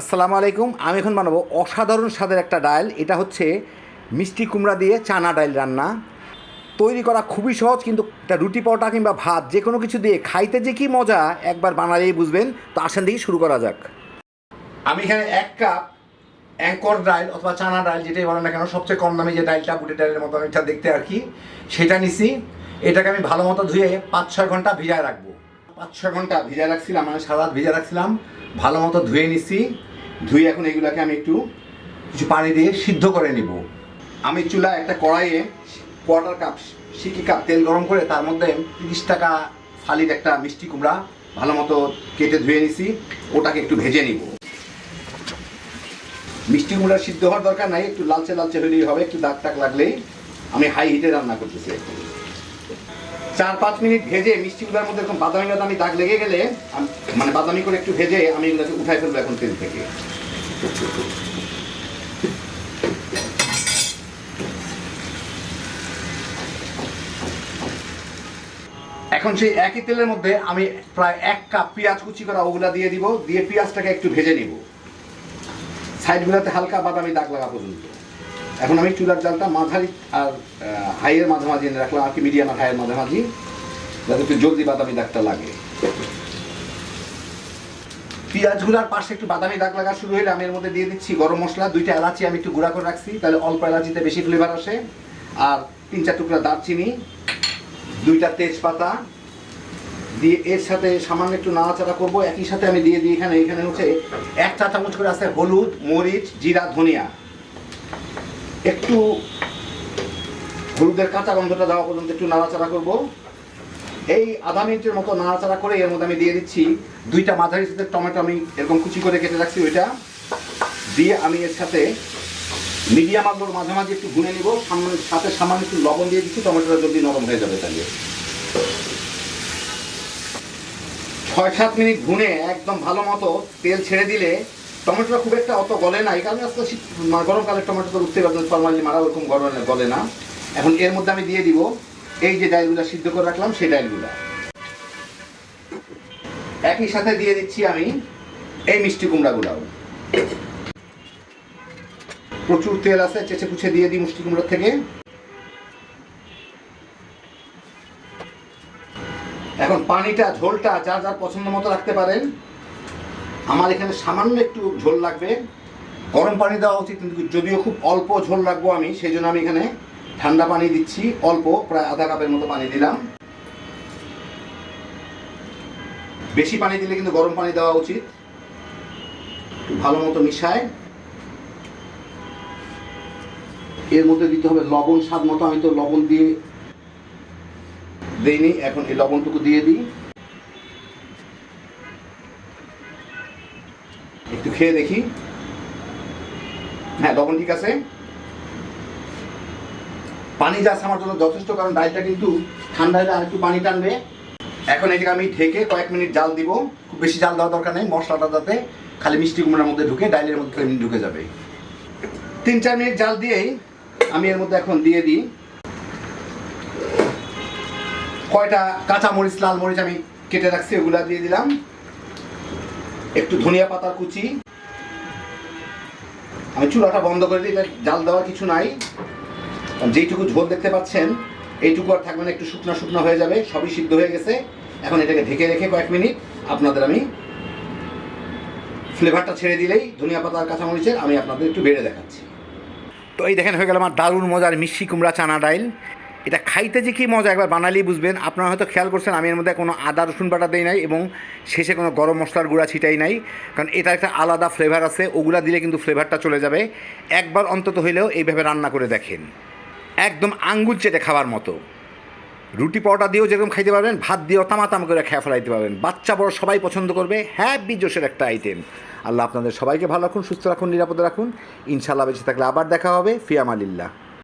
আসসালামু আলাইকুম। আমি এখন বানাবো অসাধারণ স্বাদের একটা ডাল। এটা হচ্ছে মিষ্টি কুমড়া দিয়ে চানা ডাল রান্না। তৈরি করা খুবই সহজ, কিন্তু এটা রুটি পরোটা কিংবা ভাত যে কোনো কিছু দিয়ে খাইতে যে কি মজা, একবার বানালেই বুঝবেন। তো আসেন দেখি শুরু করা যাক। আমি এখানে এক কাপ অ্যাঙ্কর ডাল অথবা চানা ডাল, যেটাই বলেন না কেন, সবচেয়ে কম দামি যে ডালটা বুটের ডালের মতো এটা দেখতে আর কি, সেটা নিছি। এটাকে আমি ভালো মতো ধুয়ে পাঁচ ছয় ঘণ্টা ভিজায় রাখব। পাঁচ ছ ঘণ্টা ভিজায় রাখছিলাম মানে সারা রাত ভিজা রাখছিলাম। ভালো মতো ধুয়ে নিছি। ধুয়ে এখন এগুলোকে আমি একটু কিছু পানি দিয়ে সিদ্ধ করে নিব। আমি চুলা একটা কড়াইয়ে কোয়ার্টার কাপ সিকি কাপ তেল গরম করে তার মধ্যে তিরিশ টাকা ফালির একটা মিষ্টি কুমড়া ভালো মতো কেটে ধুয়ে নিছি। ওটাকে একটু ভেজে নিব। মিষ্টি কুমড়া সিদ্ধ হওয়ার দরকার নাই, একটু লালচে লালচে হলেই হবে, একটু দাগ টাক লাগলেই। আমি হাই হিটে রান্না করতেছি। চার পাঁচ মিনিট ভেজে মিষ্টি কুমড়ার মধ্যে এরকম বাদামি বাদামি দাগ লেগে গেলে মানে বাদামি করে একটু ভেজে আমি এগুলোকে উঠাই ফেলব এখন তেল থেকে। এখন সেই একই তেলের মধ্যে আমি প্রায় এক কাপ পেঁয়াজ কুচি করা ওগুলা দিয়ে দিব, দিয়ে পেঁয়াজটাকে একটু ভেজে নিব। সাইডগুলোতে হালকা বাদামি দাগ লাগা পর্যন্ত। এখন আমি চুলার জালটা মাঝারি আর হাইয়ের মাঝামাঝি এনে রাখলাম, আর কি মিডিয়াম আর হাইয়ের মাঝামাঝি, যাতে একটু জলদি বাদামি দাগটা লাগে। পেঁয়াজগুলার পাশে একটু বাদামি দাগ লাগা শুরু হলে আমি এর মধ্যে দিয়ে দিচ্ছি গরম মশলা, দুইটা এলাচি আমি একটু গুঁড়া করে রাখছি, তাহলে অল্প এলাচিতে বেশি ফ্লেভার আসে। আর তিন চার টুকরা দারচিনি, দুইটা তেজপাতা, দিয়ে এর সাথে সামান্য একটু নাড়াচাড়া করব। একই সাথে আমি দিয়ে দিই এখানে এখানে হচ্ছে এক চা চামচ করে আছে হলুদ, মরিচ, জিরা, ধনিয়া। একটু হলুদের কাঁচা গন্ধটা দেওয়া পর্যন্ত একটু নাড়াচাড়া করব। এই আধা মিনিটের মতো নাড়াচাড়া করে এর মধ্যে আমি দিয়ে দিচ্ছি দুইটা মাঝারি সাথে টমেটো আমি এরকম কুচি করে কেটে রাখছি ওইটা। দিয়ে আমি এর সাথে মিডিয়াম আলুর মাঝামাঝি একটু ভুনে নিব সাথে সামান্য একটু লবণ দিয়ে দিচ্ছি, টমেটোটা জলদি নরম হয়ে যাবে তাহলে। ছয় সাত মিনিট ভুনে একদম ভালো মতো তেল ছেড়ে দিলে টমেটোটা খুব একটা অত গলে না। এই কারণে মানে গরমকালের টমেটো তো বুঝতে পারবেন ফরমালি মারা ওরকম গরম গলে না। এখন এর মধ্যে আমি দিয়ে দিব এই যে ডালগুলা সিদ্ধ করে রাখলাম, সেই ডালগুলা একই সাথে দিয়ে দিচ্ছি আমি এই মিষ্টি কুমড়াগুলাও। প্রচুর তেল আছে চেঁচে কুচে দিয়ে দিই মিষ্টি কুমড়োর থেকে। এখন পানিটা, ঝোলটা যা যার পছন্দ মতো রাখতে পারেন। আমার এখানে সামান্য একটু ঝোল লাগবে। গরম পানি দেওয়া উচিত, কিন্তু যদিও খুব অল্প ঝোল রাখব আমি সেই জন্য আমি এখানে ঠান্ডা পানি দিচ্ছি। অল্প, প্রায় আধা কাপের মতো পানি দিলাম। বেশি পানি দিলে কিন্তু গরম পানি দেওয়া উচিত। ভালো মতো মিশায়। এর মধ্যে দিতে হবে লবণ, স্বাদ মতো। আমি তো লবণ দিয়ে দেইনি, এখন এই লবণটুকু দিয়ে দিই। খেয়ে দেখি। হ্যাঁ লবণ ঠিক আছে। পানি যা আমার জন্য যথেষ্ট, কারণ ডালটা কিন্তু ঠান্ডা হলে আর একটু পানি টানবে। এখন এটাকে আমি ঢেকে কয়েক মিনিট জাল দিব। খুব বেশি জাল দেওয়ার দরকার নেই, মশলাটা যাতে খালি মিষ্টি কুমড়ার মধ্যে ঢুকে ডাইলের মধ্যে এমনি ঢুকে যাবে। তিন চার মিনিট জাল দিয়েই আমি এর মধ্যে এখন দিয়ে দিই। কয়টা কাঁচা মরিচ লাল মরিচ আমি কেটে রাখছি, ওগুলা দিয়ে দিলাম। একটু ধনিয়া পাতার কুচি। আমি চুলাটা বন্ধ করে দিই জাল দেওয়ার কিছু নাই। যেইটুকু ঝোল দেখতে পাচ্ছেন, এইটুকু আর থাকবে না, একটু শুকনো শুকনো হয়ে যাবে, সবই সিদ্ধ হয়ে গেছে। এখন এটাকে ঢেকে রেখে কয়েক মিনিট আপনাদের আমি ফ্লেভারটা ছেড়ে দিলেই ধনিয়া পাতার কাঁচামরিচের আমি আপনাদের একটু বেড়ে দেখাচ্ছি। তো এই দেখেন হয়ে গেল আমার দারুণ মজার মিষ্টি কুমড়া চানা ডাইল। এটা খাইতে যে কী মজা, একবার বানালেই বুঝবেন। আপনারা হয়তো খেয়াল করছেন, আমি এর মধ্যে কোনো আদা, রসুন বাটা দেই নাই এবং শেষে কোনো গরম মশলার গুঁড়া ছিটাই নাই। কারণ এটা একটা আলাদা ফ্লেভার আছে, ওগুলা দিলে কিন্তু ফ্লেভারটা চলে যাবে। একবার অন্তত হইলেও এইভাবে রান্না করে দেখেন। একদম আঙ্গুল চেটে খাওয়ার মতো। রুটি পরোটা দিয়েও যেরকম খাইতে পারবেন, ভাত দিয়েও তামাতাম করে খেয়ে ফেলাইতে পারবেন। বাচ্চা বড় সবাই পছন্দ করবে হ্যাপি জোশের একটা আইটেম আল্লাহ আপনাদের সবাইকে ভালো রাখুন, সুস্থ রাখুন, নিরাপদে রাখুন। ইনশাল্লাহ বেঁচে থাকলে আবার দেখা হবে, ফিয়ামালিল্লাহ।